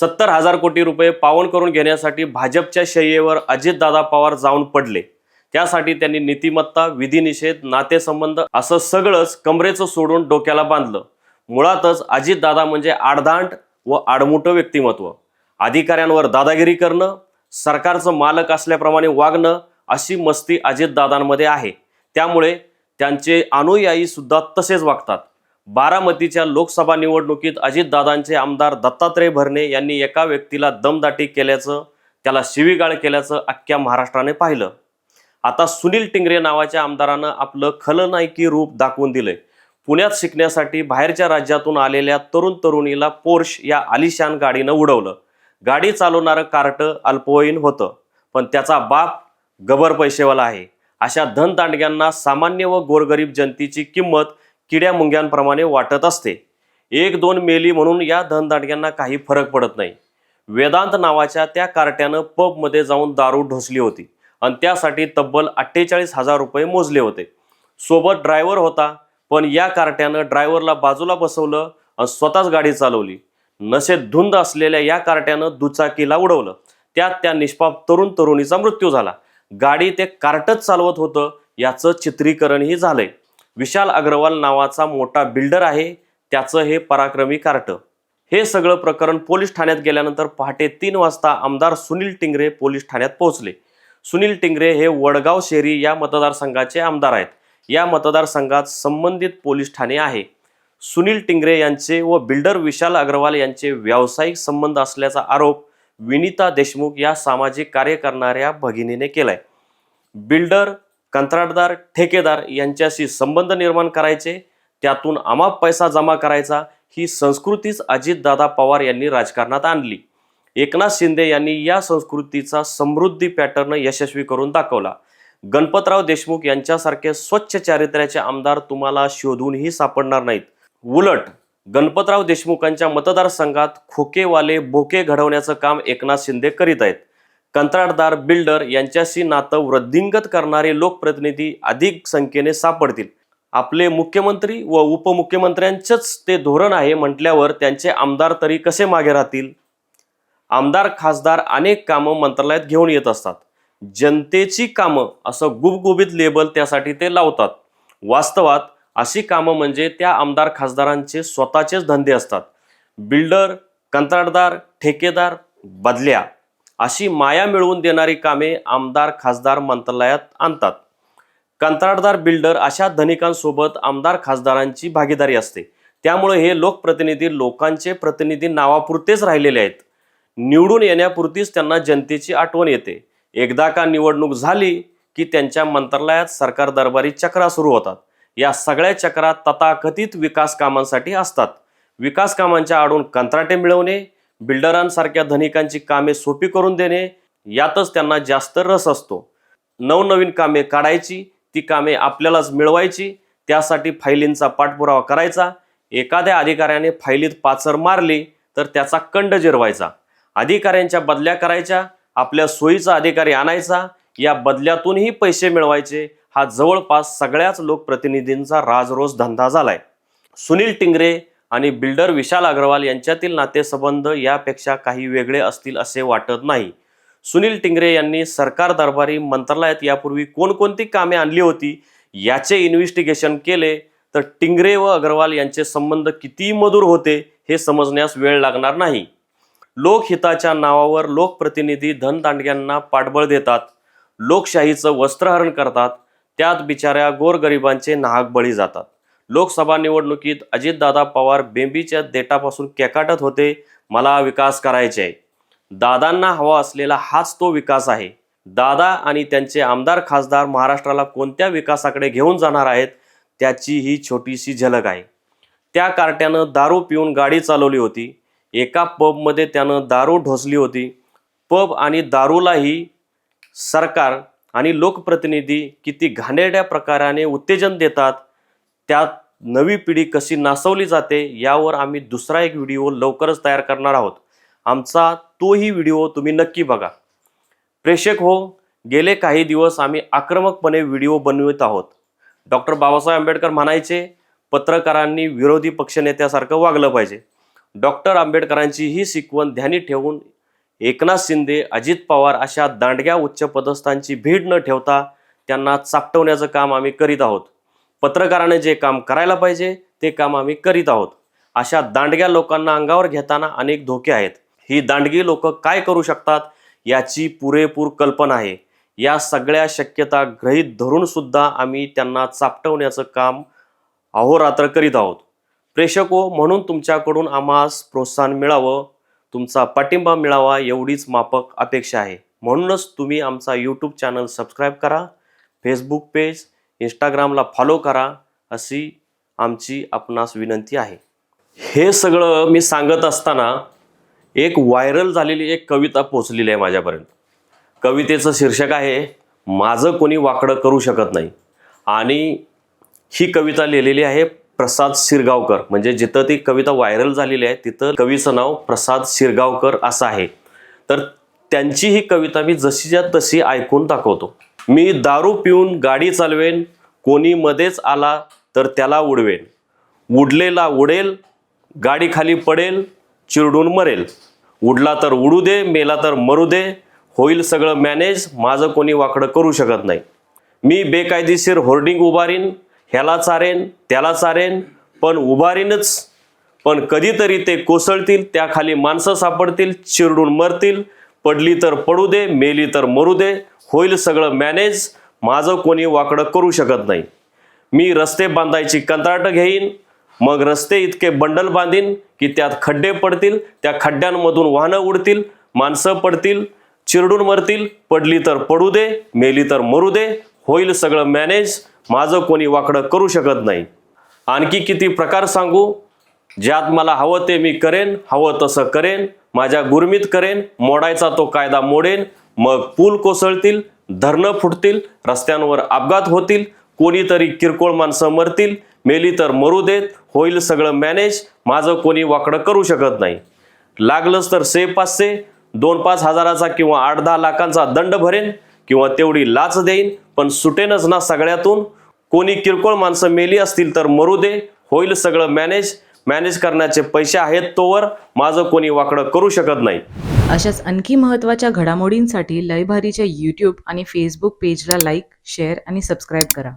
सत्तर हजार कोटी रुपये पावन करून घेण्यासाठी भाजपच्या शय्येवर अजितदादा पवार जाऊन पडले. त्यासाठी त्यांनी नीतिमत्ता विधिनिषेध नातेसंबंध असं सगळंच कमरेचं सोडून डोक्याला बांधलं. मुळातच अजितदादा म्हणजे आडदांड व आडमुठं व्यक्तिमत्व. अधिकाऱ्यांवर दादागिरी करणं सरकारचं मालक असल्याप्रमाणे वागणं अशी मस्ती अजितदादांमध्ये आहे. त्यामुळे त्यांचे अनुयायी सुद्धा तसेच वागतात. बारामतीच्या लोकसभा निवडणुकीत अजितदादांचे आमदार दत्तात्रय भरणे यांनी एका व्यक्तीला दमदाटी केल्याचं त्याला शिवीगाळ केल्याचं अख्ख्या महाराष्ट्राने पाहिलं. आता सुनील टिंगरे नावाच्या आमदारानं आपलं खलनायकी रूप दाखवून दिलंय. पुण्यात शिकण्यासाठी बाहेरच्या राज्यातून आलेल्या तरुण तरुणीला पोर्श या आलिशान गाडीनं उडवलं. गाडी चालवणारं कार्ट अल्पवयीन होतं पण त्याचा बाप गबर पैसेवाला आहे. अशा धनदांडग्यांना सामान्य व गोरगरीब जनतेची किंमत किड्या मुंग्यांप्रमाणे वाटत असते. एक दोन मेली म्हणून या धनदांडग्यांना काही फरक पडत नाही. वेदांत नावाच्या त्या कार्ट्यानं पबमध्ये जाऊन दारू ढोसली होती आणि त्यासाठी तब्बल अठ्ठेचाळीस हजार रुपये मोजले होते. सोबत ड्रायव्हर होता पण या कार्ट्यानं ड्रायव्हरला बाजूला बसवलं आणि स्वतःच गाडी चालवली. नशेत धुंद असलेल्या या कार्ट्यानं दुचाकीला उडवलं. त्यात त्या निष्पाप तरुण तरुणीचा मृत्यू झाला. गाडी ते कार्टच चालवत होतं याचं चित्रीकरणही झालंय. विशाल अग्रवाल नावाचा मोठा बिल्डर आहे. त्याचं हे पराक्रमी कार्ट. हे सगळं प्रकरण पोलीस ठाण्यात गेल्यानंतर पहाटे तीन वाजता आमदार सुनील टिंगरे पोलीस ठाण्यात पोहोचले. सुनील टिंगरे हे वडगाव शेरी या मतदारसंघाचे आमदार आहेत. या मतदारसंघात संबंधित पोलीस ठाणे आहे. सुनील टिंगरे यांचे व बिल्डर विशाल अग्रवाल यांचे व्यावसायिक संबंध असल्याचा आरोप विनिता देशमुख या सामाजिक कार्य करणाऱ्या भगिनीने केलाय. बिल्डर कंत्राटदार ठेकेदार यांच्याशी संबंध निर्माण करायचे त्यातून अमाप पैसा जमा करायचा ही संस्कृतीच अजितदादा पवार यांनी राजकारणात आणली. एकनाथ शिंदे यांनी या संस्कृतीचा समृद्धी पॅटर्न यशस्वी करून दाखवला. गणपतराव देशमुख यांच्यासारखे स्वच्छ चारित्र्याचे आमदार तुम्हाला शोधूनही सापडणार नाहीत. उलट गणपतराव देशमुखांच्या मतदारसंघात खोकेवाले बोके घडवण्याचं काम एकनाथ शिंदे करीत आहेत. कंत्राटदार बिल्डर यांच्याशी नातं वृद्धिंगत करणारे लोकप्रतिनिधी अधिक संख्येने सापडतील. आपले मुख्यमंत्री व उपमुख्यमंत्र्यांचंच ते धोरण आहे म्हटल्यावर त्यांचे आमदार तरी कसे मागे राहतील? आमदार खासदार अनेक कामं मंत्रालयात घेऊन येत असतात. जनतेची कामं असं गुबगुबीत लेबल त्यासाठी ते लावतात. वास्तवात अशी कामं म्हणजे त्या आमदार खासदारांचे स्वतःचेच धंदे असतात. बिल्डर कंत्राटदार ठेकेदार बदल्या. अशी माया मिळवून देणारी कामे आमदार खासदार मंत्रालयात आणतात. कंत्राटदार बिल्डर अशा धनिकांसोबत आमदार खासदारांची भागीदारी असते. त्यामुळे हे लोकप्रतिनिधी लोकांचे प्रतिनिधी नावापुरतेच राहिलेले आहेत. निवडून येण्यापुरतीच त्यांना जनतेची आठवण येते. एकदा का निवडणूक झाली की त्यांच्या मंत्रालयात सरकार दरबारी चक्रा सुरू होतात. या सगळ्या चक्रात तथाकथित विकास कामांसाठी असतात. विकास कामांच्या आडून कंत्राटे मिळवणे बिल्डरांसारख्या धनिकांची कामे सोपी करून देणे यातच त्यांना जास्त रस असतो. नवनवीन कामे काढायची ती कामे आपल्यालाच मिळवायची त्यासाठी फायलींचा पाठपुरावा करायचा. एखाद्या अधिकाऱ्याने फायलीत पाचर मारली तर त्याचा कंड जिरवायचा. अधिकाऱ्यांच्या बदल्या करायच्या आपल्या सोयीचा अधिकारी आणायचा या बदल्यातूनही पैसे मिळवायचे. हा जवळपास सगळ्याच लोकप्रतिनिधींचा राजरोज धंदा झालाय. सुनील टिंगरे आणि बिल्डर विशाल अग्रवाल यांच्यातील नातेसंबंध यापेक्षा काही वेगळे असतील असे वाटत नाही. सुनील टिंगरे यांनी सरकार दरबारी मंत्रालयात यापूर्वी कोणकोणती कामे आणली होती याचे इन्व्हेस्टिगेशन केले तर टिंगरे व अग्रवाल यांचे संबंध किती मधुर होते हे समजण्यास वेळ लागणार नाही. लोकहिताच्या नावावर लोकप्रतिनिधी धनदांडग्यांना पाठबळ देतात लोकशाहीचं वस्त्रहरण करतात त्यात बिचाऱ्या गोरगरिबांचे नाहक बळी जातात. लोकसभा निवडणुकीत अजितदादा पवार बेंबीच्या देटापासून केकाटत होते. मला विकास करायचे आहे. दादांना हवा असलेला हाच तो विकास आहे. दादा आणि त्यांचे आमदार खासदार महाराष्ट्राला कोणत्या विकासाकडे घेऊन जाणार आहेत त्याची ही छोटीशी झलक आहे. त्या कार्ट्यानं दारू पिऊन गाडी चालवली होती. एका पबमध्ये त्यानं दारू ढोसली होती. पब आणि दारूलाही सरकार आणि लोकप्रतिनिधी किती घाणेरड्या प्रकाराने उत्तेजन देतात त्यात नवी पिढी कशी नासवली जाते यावर आम्ही दुसरा एक व्हिडिओ लवकरच तयार करणार आहोत. आमचा तोही व्हिडिओ तुम्ही नक्की बघा. प्रेक्षक हो गेले काही दिवस आम्ही आक्रमकपणे व्हिडिओ बनवित आहोत. डॉक्टर बाबासाहेब आंबेडकर म्हणायचे पत्रकारांनी विरोधी पक्षनेत्यासारखं वागलं पाहिजे. डॉक्टर आंबेडकरांची ही शिकवण ध्यानी ठेवून एकनाथ शिंदे अजित पवार अशा दांडग्या उच्चपदस्थांची भीड न ठेवता त्यांना चापटवण्याचं काम आम्ही करीत आहोत. पत्रकाराने जे काम करायला पाहिजे ते काम आम्ही करीत आहोत. अशा दांडग्या लोकांना अंगावर घेताना अनेक धोके आहेत. ही दांडगी लोक काय करू शकतात याची पुरेपूर कल्पना आहे. या सगळ्या शक्यता गृहीत धरून सुद्धा आम्ही त्यांना चापटवण्याचं काम अहोरात्र करीत आहोत. प्रेक्षको म्हणून तुमच्याकडून आम्हास प्रोत्साहन मिळावं तुमचा पाठिंबा मिळावा एवढीच मापक अपेक्षा आहे. म्हणूनच तुम्ही आमचा यूट्यूब चॅनल सबस्क्राईब करा फेसबुक पेज इंस्टाग्रामला फॉलो करा अशी आमची आपणास विनंती आहे. हे सगळं मी सांगत असताना एक व्हायरल झालेली एक कविता पोचलेली आहे माझ्यापर्यंत. कवितेचं शीर्षक आहे माझं कोणी वाकडं करू शकत नाही. आणि ही कविता लिहिलेली आहे प्रसाद शिरगावकर. म्हणजे जिथं ती कविता व्हायरल झालेली आहे तिथं कवीचं नाव प्रसाद शिरगावकर असं आहे. तर त्यांची ही कविता मी जशीच्या तशी ऐकून दाखवतो. मी दारू पिऊन गाडी चालवेन कोणी मध्येच आला तर त्याला उडवेन. उडलेला उडेल गाडी खाली पडेल चिरडून मरेल. उडला तर उडू दे मेला तर मरू दे होईल सगळं मॅनेज माझं कोणी वाकडं करू शकत नाही. मी बेकायदेशीर होर्डिंग उभारीन ह्याला चारेन त्याला चारेन पण उभारीनच. पण कधीतरी ते कोसळतील त्याखाली माणसं सापडतील चिरडून मरतील पडली तर पडू दे मेली तर मरू दे होईल सगळं मॅनेज माझं कोणी वाकडं करू शकत नाही. मी रस्ते बांधायची कंत्राट घेईन मग रस्ते इतके बंडल बांधीन की त्यात खड्डे पडतील त्या खड्ड्यांमधून वाहनं उडतील माणसं पडतील चिरडून मरतील पडली तर पडू दे मेली तर मरू दे होईल सगळं मॅनेज माझं कोणी वाकडं करू शकत नाही. आणखी किती प्रकार सांगू? ज्यात मला हवं ते मी करेन हवं तसं करेन माझ्या गुरमीत करेन मोडायचा तो कायदा मोडेन मग पूल कोसळतील धरणं फुटतील रस्त्यांवर अपघात होतील कोणीतरी किरकोळ माणसं मरतील मेली तर मरू देत होईल सगळं मॅनेज माझं कोणी वाकडं करू शकत नाही. लागलंच तर से पाचशे दोन पाच हजाराचा किंवा आठ दहा लाखांचा दंड भरेन किंवा तेवढी लाच देईन पण सुटेनच ना सगळ्यातून. कोणी किरकोळ माणसं मेली असतील तर मरू दे होईल सगळं मॅनेज मॅनेज करण्याचे पैसे आहेत तोवर माझं कोणी वाकडं करू शकत नाही. अशाच आणखी महत्त्वाच्या घडामोडींसाठी लयभारीच्या यूट्यूब आणि फेसबुक पेजला लाईक शेअर आणि सबस्क्राईब करा.